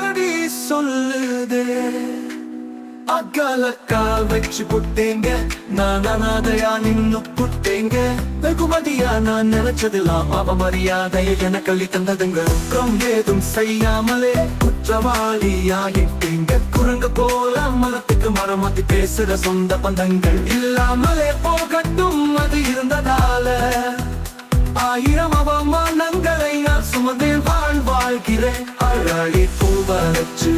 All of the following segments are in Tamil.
பாடி சொல்லுது. அக்காலக்கா வச்சு புட்டேங்க. நான் அனாதையா நின்னு புட்டேங்க. வெகுமதியா நான் நினைச்சதெல்லாம் அவ மரியாதையை என அள்ளி தந்ததுங்க. குற்றம் ஏதும் செய்யாமலே குற்றவாளியாகிட்டீங்க. குரங்கு போல மரத்துக்கு மரமாத்தி பேசுற சொந்த பந்தங்கள் இல்லாமலே போகட்டும் அது இருந்ததா? வாழ்கிறேன் அழகி பூவரைச்சு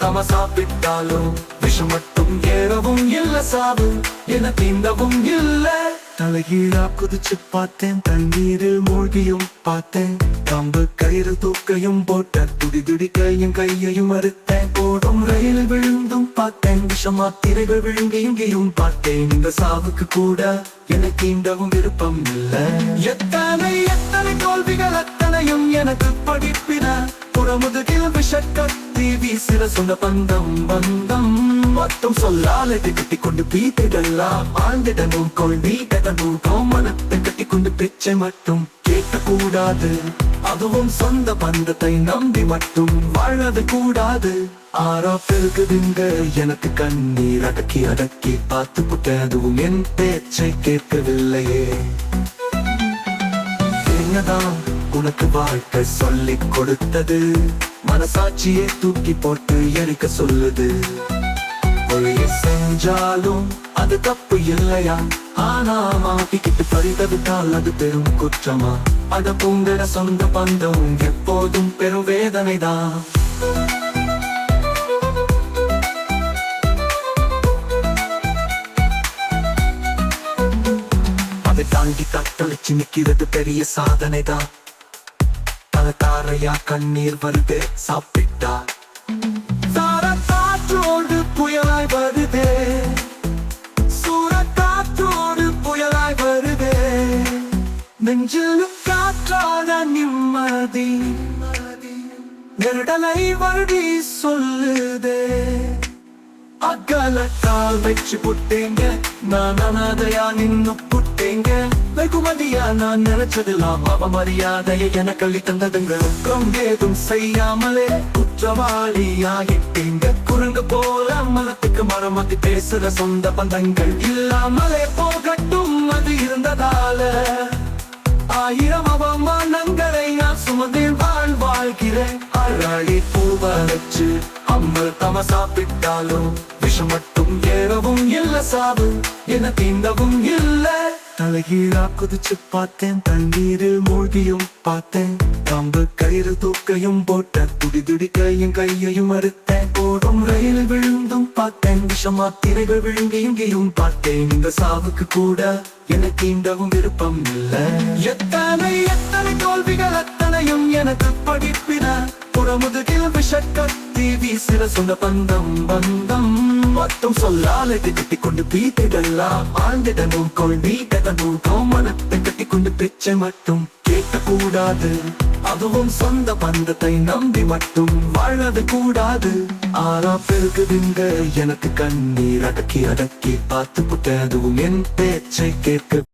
தம சாப்பிட்டாலும் விஷம் மட்டும் ஏறவும் இல்ல சாவு. என தீண்டவும் இல்ல. தலைகீழா குதிச்சு பார்த்தேன். தண்ணீரில் மூழ்கியும் பார்த்தேன். கம்பு கயிறு தூக்கையும் போட்ட துடி துடி கையும் கையையும் அறுத்தேன் போடும் ரயில் விழுந்தும் பார்த்தேன். விஷமா திரைகள் விழுங்கி இங்கேயும் பார்த்தேன். இந்த சாவுக்கு கூட எனக்கு தீண்டவும் விருப்பம் இல்ல. எத்தனை எத்தனை தோல்விகள் அத்தனையும் எனக்கு படிப்பின புறமுதுகில் விஷக்கத்தி வீசிற சொன்ன பந்தம் பந்தம் மொத்தம் சொல்லால கட்டி கொண்டு பீத்திடலாம் ஆழ்ந்திடணும் கொள்வீடணும் கோமனத்தை கட்டி கொண்டு பிச்சை மட்டும் கேட்கக்கூடாது அதுவும் சொந்த பந்தத்தை நம்பி மட்டும் வாழது கூடாது ஆறா பெருகுதுங்க எனக்கு கண்ணீர் அடக்கி அடக்கி பார்த்து புட்ட அதுவும் என் பேச்சை கேட்கவில்லையே என்னதான் உனக்கு வாழ்க்கை சொல்லிக் கொடுத்தது. மனசாட்சியை தூக்கி போட்டு எரிக்க சொல்லுது. செஞ்சாலும் அது தப்பு இல்லையா? ஆனா மாட்டிக்கிட்டு பறித்தவிட்டால் அது பெரும் குற்றமா? அத பூங்கட சொந்த பந்தம் எப்போதும் பெரும் வேதனைதான். அதை தாண்டி தத்தளிச்சு நிக்கிறது பெரிய சாதனைதான். தல தாரையா கண்ணீர் வருது சாப்பிட்டா? தார காற்றோடு புயலாய் வருதே. சூற காற்றோடு புயலாய் வருதே. நெஞ்சில் காற்றாத நிம்மதி நெருடலை வருடி சொல்லுதே. அகலத்தால் வச்சு புட்டேங்க நான் அனாதையா நின்னு புட்டேங்க நான் நினைச்சதெல்லாம் அவ மரியாதையை எனக்கு அள்ளி தந்ததுங்க. கொங்கேதும் செய்யாமலே குற்றவாளியாகிட்டீங்க. குரங்கு போல மனத்துக்கு மரமாத்தி பேசுற சொந்த பந்தங்கள் இல்லாமலே போகட்டும் அது இருந்ததால. ஆயிரம் அவமானங்களை நான் சுமந்தேன் வாழ் வாழ்கிறேன். அழகி அம்மல் தம சாப்பிட்டாலும் விஷம் மட்டும் ஏறவும் இல்ல சாவு. என தீண்டவும் இல்லை. தலைகீழா குதிச்சு பார்த்தேன். தண்ணீரில் மூழ்கியும் பார்த்தேன். கம்பு கயிறு தூக்கையும் போட்ட. துடி துடி கையும் கையையும் அறுத்தேன். போடும் ரயில் விழுந்தும் பார்த்தேன். விஷமா திரைகள் விழுங்கி இங்கேயும் பார்த்தேன். இந்த சாவுக்கு கூட எனக்கு தீண்டவும் விருப்பம் இல்லை. எத்தனை எத்தனை தோல்விகள் அத்தனையும் எனக்கு படிப்பின. புறமுதுகில் விஷக்கத்தி வீசிற சொந்த பந்தம் பந்தம். மொத்தம் சொல்லாலது கட்டி கொண்டு பீத்திடலாம். ஆழ்ந்திடணும் கொள்வீடணும் கோமனத்தை கட்டி கொண்டு பிச்சை மட்டும் கேட்கக்கூடாது. அதுவும் சொந்த பந்தத்தை நம்பி மட்டும் வாழது கூடாது. ஆனா பெருகுதுங்க எனக்கு கண்ணீர் அடக்கி அடக்கி பார்த்து புட்ட. அதுவும் என் பேச்சை கேட்க